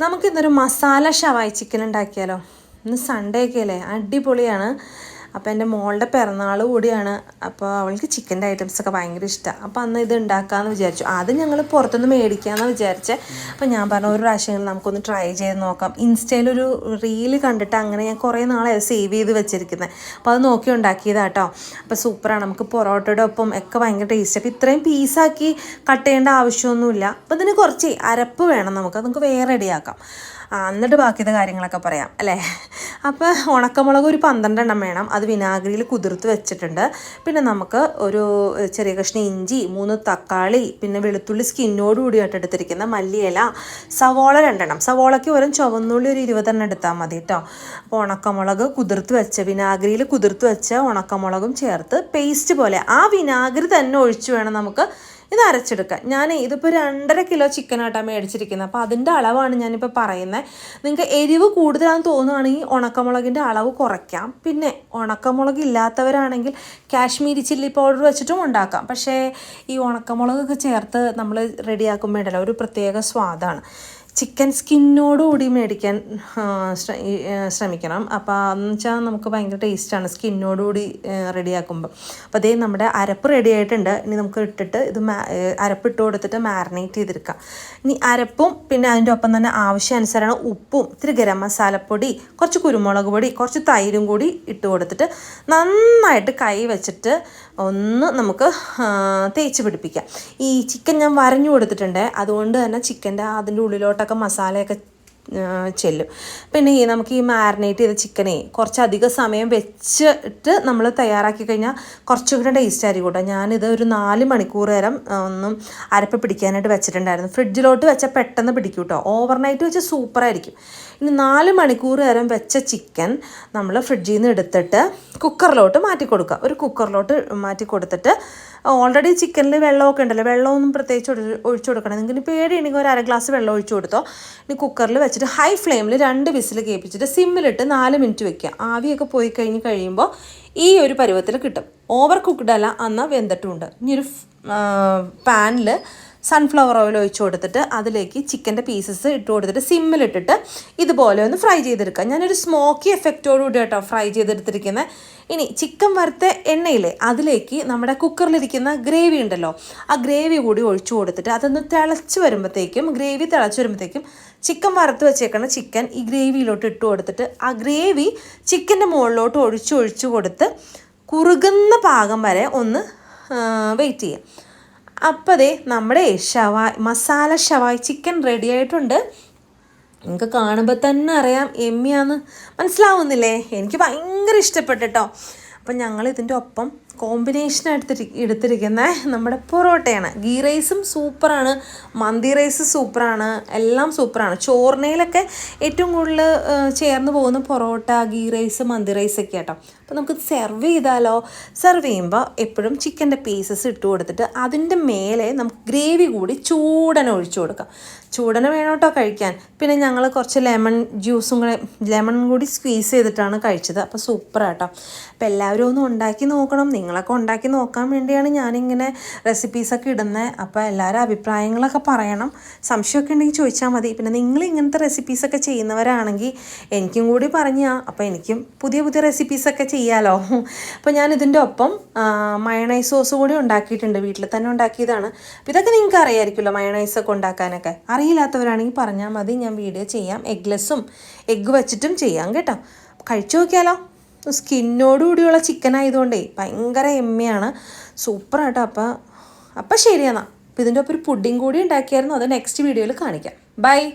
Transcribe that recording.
നമുക്കിന്നൊരു മസാല ഷവായി ചിക്കൻ ഉണ്ടാക്കിയാലോ? ഇന്ന് സൺഡേ ഒക്കെ അല്ലേ? അടിപൊളിയാണ്. അപ്പോൾ എന്റെ മോളുടെ പിറന്നാൾ കൂടിയാണ്. അപ്പോൾ അവൾക്ക് ചിക്കന്റെ ഐറ്റംസ് ഒക്കെ ഭയങ്കര ഇഷ്ടമാണ് അപ്പോൾ അന്ന് ഇത് ഉണ്ടാക്കാമെന്ന് വിചാരിച്ചു. ആദ്യം ഞങ്ങൾ പുറത്തുനിന്ന് മേടിക്കാമെന്ന് വിചാരിച്ചത് അപ്പോൾ ഞാൻ പറഞ്ഞ ഒരു പ്രാവശ്യം നമുക്കൊന്ന് ട്രൈ ചെയ്ത് നോക്കാം. ഇൻസ്റ്റയിലൊരു റീൽ കണ്ടിട്ട് അങ്ങനെ ഞാൻ കുറേ നാളെ സേവ് ചെയ്ത് വെച്ചിരിക്കുന്നത് അപ്പോൾ അത് നോക്കി ഉണ്ടാക്കിയതാട്ടോ അപ്പോൾ സൂപ്പറാണ്. നമുക്ക് പൊറോട്ടയുടെ ഒപ്പം ഒക്കെ ഭയങ്കര ടേസ്റ്റ് അപ്പോൾ ഇത്രയും പീസാക്കി കട്ട് ചെയ്യേണ്ട ആവശ്യമൊന്നുമില്ല. അപ്പോൾ ഇതിന് കുറച്ച് അരപ്പ് വേണം നമുക്ക്. അത് നമുക്ക് വേറെ റെഡിയാക്കാം എന്നിട്ട് ബാക്കിയത്തെ കാര്യങ്ങളൊക്കെ പറയാം. അല്ലേ? അപ്പോൾ ഉണക്കമുളക് ഒരു പന്ത്രണ്ടെണ്ണം വേണം. അത് വിനാഗിരിയിൽ കുതിർത്ത് വെച്ചിട്ടുണ്ട്. പിന്നെ നമുക്ക് ഒരു ചെറിയ കഷ്ണം ഇഞ്ചി മൂന്ന് തക്കാളി പിന്നെ വെളുത്തുള്ളി സ്കിന്നോട് കൂടിയായിട്ട് എടുത്തിരിക്കുന്ന മല്ലിയില സവോള രണ്ടെണ്ണം. സവോളയ്ക്ക് വെറും ചുവന്നുള്ളി ഒരു ഇരുപതെണ്ണം എടുത്താൽ മതി കേട്ടോ അപ്പോൾ ഉണക്കമുളക് കുതിർത്ത് വെച്ച വിനാഗിരിയിൽ കുതിർത്ത് വെച്ച ഉണക്കമുളകും ചേർത്ത് പേസ്റ്റ് പോലെ ആ വിനാഗിരി തന്നെ ഒഴിച്ച് വേണം നമുക്ക് ഇത് അരച്ചെടുക്കുക ഞാൻ ഇതിപ്പോൾ രണ്ടര കിലോ ചിക്കനായിട്ടാണ് മേടിച്ചിരിക്കുന്നത് അപ്പോൾ അതിന്റെ അളവാണ് ഞാനിപ്പോൾ പറയുന്നത് നിങ്ങൾക്ക് എരിവ് കൂടുതലാണെന്ന് തോന്നുകയാണെങ്കിൽ ഉണക്കമുളകിന്റെ അളവ് കുറയ്ക്കാം. പിന്നെ ഉണക്കമുളക് ഇല്ലാത്തവരാണെങ്കിൽ കാശ്മീരി ചില്ലി പൗഡർ വെച്ചിട്ടും ഉണ്ടാക്കാം. പക്ഷേ ഈ ഉണക്കമുളകൊക്കെ ചേർത്ത് നമ്മൾ റെഡിയാക്കുമ്പോഴല്ല ഒരു പ്രത്യേക സ്വാദാണ്. ചിക്കൻ സ്കിന്നോടുകൂടി മേടിക്കാൻ ശ്രമിക്കണം. അപ്പോൾ എന്ന് വെച്ചാൽ നമുക്ക് ഭയങ്കര ടേസ്റ്റാണ് സ്കിന്നോടുകൂടി റെഡിയാക്കുമ്പോൾ അപ്പോൾ അതേ നമ്മുടെ അരപ്പ് റെഡി ആയിട്ടുണ്ട്. ഇനി നമുക്ക് ഇട്ടിട്ട് ഇത് അരപ്പ് ഇട്ട് കൊടുത്തിട്ട് മാരിനേറ്റ് ചെയ്തെടുക്കാം. ഇനി അരപ്പും പിന്നെ അതിന്റെ ഒപ്പം തന്നെ ആവശ്യാനുസരണം ഉപ്പും ഇത്തിരി ഗരം മസാലപ്പൊടി കുറച്ച് കുരുമുളക് പൊടി കുറച്ച് തൈരും കൂടി ഇട്ട് കൊടുത്തിട്ട് നന്നായിട്ട് കൈ വെച്ചിട്ട് ഒന്ന് നമുക്ക് തേച്ച് പിടിപ്പിക്കാം. ഈ ചിക്കൻ ഞാൻ വരഞ്ഞു കൊടുത്തിട്ടുണ്ട്. അതുകൊണ്ട് തന്നെ ചിക്കന്റെ അതിന്റെ ഉള്ളിലോട്ടൊക്കെ മസാലയൊക്കെ ആ, ചെല്ലും. പിന്നെ ഈ നമുക്ക് ഈ മാരിനേറ്റ് ചെയ്ത ചിക്കനെ കുറച്ചധികം സമയം വെച്ചിട്ട് നമ്മൾ തയ്യാറാക്കി കഴിഞ്ഞാൽ കുറച്ചും കൂടെ ടേസ്റ്റ് ആയിരിക്കും കേട്ടോ ഞാനിത് ഒരു നാല് മണിക്കൂർ നേരം ഒന്നും അരപ്പ് പിടിക്കാനായിട്ട് വെച്ചിട്ടുണ്ടായിരുന്നു. ഫ്രിഡ്ജിലോട്ട് വെച്ചാൽ പെട്ടെന്ന് പിടിക്കും കേട്ടോ ഓവർനൈറ്റ് വെച്ചാൽ സൂപ്പറായിരിക്കും ഇനി നാല് മണിക്കൂർ നേരം വെച്ച ചിക്കൻ നമ്മൾ ഫ്രിഡ്ജിൽ നിന്ന് എടുത്തിട്ട് കുക്കറിലോട്ട് മാറ്റി കൊടുക്കുക. ഒരു കുക്കറിലോട്ട് മാറ്റി കൊടുത്തിട്ട് ഓൾറെഡി ചിക്കനിൽ വെള്ളമൊക്കെ ഉണ്ടല്ലോ. വെള്ളമൊന്നും പ്രത്യേകിച്ച് ഒഴി- ഒഴിച്ചു കൊടുക്കണം നിങ്ങൾക്ക് പേടിയുണ്ടെങ്കിൽ ഒരു അര ഗ്ലാസ് വെള്ളം ഒഴിച്ചു കൊടുത്തോ. ഇനി കുക്കറിൽ വെച്ചിട്ട് ഹൈ ഫ്ലെയിമിൽ രണ്ട് വിസിൽ കേൾപ്പിച്ചിട്ട് സിമ്മിലിട്ട് നാല് മിനിറ്റ് വെക്കുക. ആവിയൊക്കെ പോയി കഴിഞ്ഞ് കഴിയുമ്പോൾ ഈ ഒരു പരുവത്തിൽ കിട്ടും. ഓവർ കുക്ക്ഡ് അല്ല എന്നാൽ വെന്തിട്ടുമുണ്ട് ഇനി ഒരു പാനിൽ സൺഫ്ലവർ ഓയിൽ ഒഴിച്ചു കൊടുത്തിട്ട് അതിലേക്ക് ചിക്കന്റെ പീസസ് ഇട്ട് കൊടുത്തിട്ട് സിമ്മിലിട്ടിട്ട് ഇതുപോലെ ഒന്ന് ഫ്രൈ ചെയ്തെടുക്കുക. ഞാനൊരു സ്മോക്കി എഫക്റ്റോടുകൂടി കേട്ടോ ഫ്രൈ ചെയ്തെടുത്തിരിക്കുന്നത് ഇനി ചിക്കൻ വറുത്ത എണ്ണയിലെ അതിലേക്ക് നമ്മുടെ കുക്കറിലിരിക്കുന്ന ഗ്രേവി ഉണ്ടല്ലോ ആ ഗ്രേവി കൂടി ഒഴിച്ചു കൊടുത്തിട്ട് അതൊന്ന് തിളച്ച് വരുമ്പോഴത്തേക്കും ഗ്രേവി തിളച്ച് വരുമ്പോഴത്തേക്കും ചിക്കൻ വറുത്ത് വെച്ചേക്കുന്ന ചിക്കൻ ഈ ഗ്രേവിയിലോട്ട് ഇട്ട് കൊടുത്തിട്ട് ആ ഗ്രേവി ചിക്കന്റെ മുകളിലോട്ട് ഒഴിച്ച് ഒഴിച്ചു കൊടുത്ത് കുറുകുന്ന പാകം വരെ ഒന്ന് വെയിറ്റ് ചെയ്യാം അപ്പോൾ ദേ നമ്മുടെ ഷവായ് മസാല ഷവായ് ചിക്കൻ റെഡി ആയിട്ടുണ്ട്. നിങ്ങൾക്ക് കാണുമ്പോൾ തന്നെ അറിയാം എമ്മിയാന്ന്. മനസ്സിലാവുന്നില്ലേ? എനിക്ക് ഭയങ്കര ഇഷ്ടപ്പെട്ടോ അപ്പം ഞങ്ങൾ ഇതിന്റെ ഒപ്പം കോമ്പിനേഷൻ എടുത്തിരി എടുത്തിരിക്കുന്ന നമ്മുടെ പൊറോട്ടയാണ്. ഗീ റൈസും സൂപ്പറാണ്. മന്തി റൈസ് സൂപ്പറാണ്. എല്ലാം സൂപ്പറാണ്. ചോറിനയിലൊക്കെ ഏറ്റവും കൂടുതൽ ചേർന്ന് പോകുന്ന പൊറോട്ട ഗീ റൈസ് മന്തി റൈസ് ഒക്കെ കേട്ടോ അപ്പോൾ നമുക്ക് സെർവ് ചെയ്താലോ? സെർവ് ചെയ്യുമ്പോൾ എപ്പോഴും ചിക്കന്റെ പീസസ് ഇട്ട് കൊടുത്തിട്ട് അതിന്റെ മേലെ നമുക്ക് ഗ്രേവി കൂടി ചൂടന ഒഴിച്ചു കൊടുക്കാം. ചൂടന വേണം കേട്ടോ കഴിക്കാൻ. പിന്നെ ഞങ്ങൾ കുറച്ച് ലെമൺ ജ്യൂസും കൂടെ ലെമൺ കൂടി സ്ക്വീസ് ചെയ്തിട്ടാണ് കഴിച്ചത്. അപ്പോൾ സൂപ്പറാട്ടോ. അപ്പോൾ എല്ലാവരും ഒന്ന് ഉണ്ടാക്കി നോക്കണം. നിങ്ങളൊക്കെ ഉണ്ടാക്കി നോക്കാൻ വേണ്ടിയാണ് ഞാനിങ്ങനെ റെസിപ്പീസൊക്കെ ഇടുന്നത് അപ്പോൾ എല്ലാവരും അഭിപ്രായങ്ങളൊക്കെ പറയണം. സംശയമൊക്കെ ഉണ്ടെങ്കിൽ ചോദിച്ചാൽ മതി. പിന്നെ നിങ്ങൾ ഇങ്ങനത്തെ റെസിപ്പീസൊക്കെ ചെയ്യുന്നവരാണെങ്കിൽ എനിക്കും കൂടി പറഞ്ഞാൽ അപ്പോൾ എനിക്കും പുതിയ പുതിയ റെസിപ്പീസൊക്കെ ചെയ്യാമല്ലോ അപ്പോൾ ഞാൻ ഇതിന്റെ ഒപ്പം മയണൈസ് സോസ് കൂടി ഉണ്ടാക്കിയിട്ടുണ്ട്. വീട്ടിൽ തന്നെ ഉണ്ടാക്കിയതാണ്. അപ്പോൾ ഇതൊക്കെ നിങ്ങൾക്ക് അറിയാമായിരിക്കുമല്ലോ മയണൈസൊക്കെ ഉണ്ടാക്കാനൊക്കെ. അറിയില്ലാത്തവരാണെങ്കിൽ പറഞ്ഞാൽ മതി. ഞാൻ വീഡിയോ ചെയ്യാം. എഗ്ലെസ്സും എഗ്ഗ് വെച്ചിട്ടും ചെയ്യാം കേട്ടോ. കഴിച്ചു നോക്കിയാലോ? സ്കിന്നോടുകൂടിയുള്ള ചിക്കൻ ആയതുകൊണ്ടേ ഭയങ്കര എമ്മയാണ്. സൂപ്പറായിട്ടോ അപ്പോൾ അപ്പം ശരിയെന്നാ. അപ്പോൾ ഇതിന്റെ ഒപ്പം ഒരു പുഡിങ് കൂടി ഉണ്ടാക്കിയായിരുന്നു. അത് നെക്സ്റ്റ് വീഡിയോയിൽ കാണിക്കാം. ബൈ